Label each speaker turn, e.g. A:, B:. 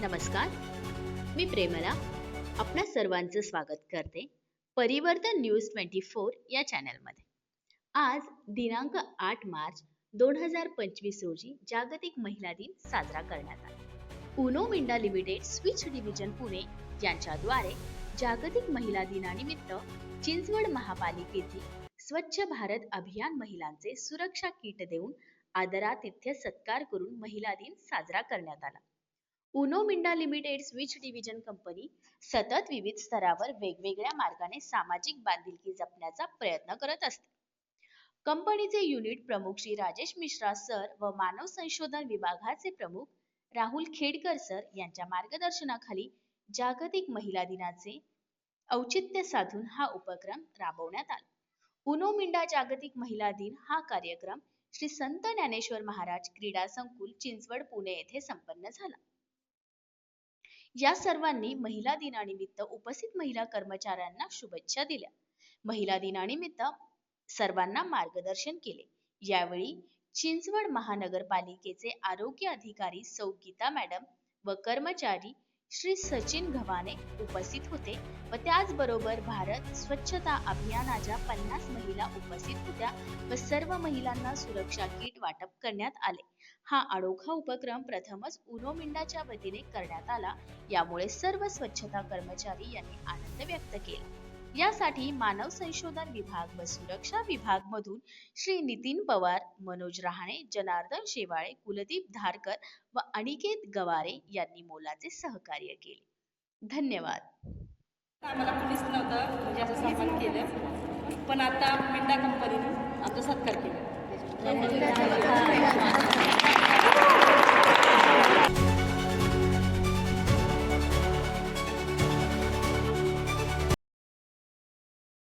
A: नमस्कार. मी प्रेमला आपणा सर्वांचं स्वागत करते परिवर्तन न्यूज ट्वेंटी फोर या चॅनलमध्ये. आज दिनांक आठ मार्च दोन हजार पंचवीस रोजी जागतिक महिला दिन साजरा करण्यात आला. Uno Minda limited switch division Pune यांच्याद्वारे जागतिक महिला दिनानिमित्त चिंचवड महापालिकेतील स्वच्छ भारत अभियान महिलांचे सुरक्षा किट देऊन आदरातिथ्य सत्कार करून महिला दिन साजरा करण्यात आला. Uno Minda limited switch division company सतत विविध स्तरावर वेगवेगळ्या मार्गाने सामाजिक बांधिलकी जपण्याचा प्रयत्न करत असते. कंपनीचे युनिट प्रमुख श्री राजेश मिश्रा सर व मानव संशोधन विभागाचे प्रमुख राहुल खेडकर सर यांच्या मार्गदर्शनाखाली जागतिक महिला दिनाचे औचित्य साधून हा उपक्रम राबवण्यात आला. उनो मिंडा जागतिक महिला दिन हा कार्यक्रम श्री संत ज्ञानेश्वर महाराज क्रीडा संकुल चिंचवड पुणे येथे संपन्न झाला. या सर्वांनी महिला दिनानिमित्त उपस्थित महिला कर्मचाऱ्यांना शुभेच्छा दिल्या. महिला दिनानिमित्त सर्वांना मार्गदर्शन केले. यावेळी चिंचवड महानगरपालिकेचे आरोग्य अधिकारी सौ गीता मॅडम व कर्मचारी श्री सचिन घवाने उपस्थित होते व त्याचबरोबर भारत स्वच्छता अभियानाच्या पन्नास महिला उपस्थित होत्या व सर्व महिलांना सुरक्षा किट वाटप करण्यात आले. हा अनोखा उपक्रम प्रथमच उनो मिंडाच्या वतीने करण्यात आला. यामुळे सर्व स्वच्छता कर्मचारी यांनी आनंद व्यक्त केला. यासाठी मानव संशोधन विभाग व सुरक्षा विभाग मधून श्री नितीन पवार मनोज रहाणे जनार्दन शेवाळे कुलदीप धारकर व अनिकेत गवारे यांनी मोलाचे सहकार्य केले. धन्यवाद.
B: आम्हाला कुणीच नव्हतं म्हणजे असं सन्मान केलं पण आता मिंडा कंपनीने आमचा सत्कार केला.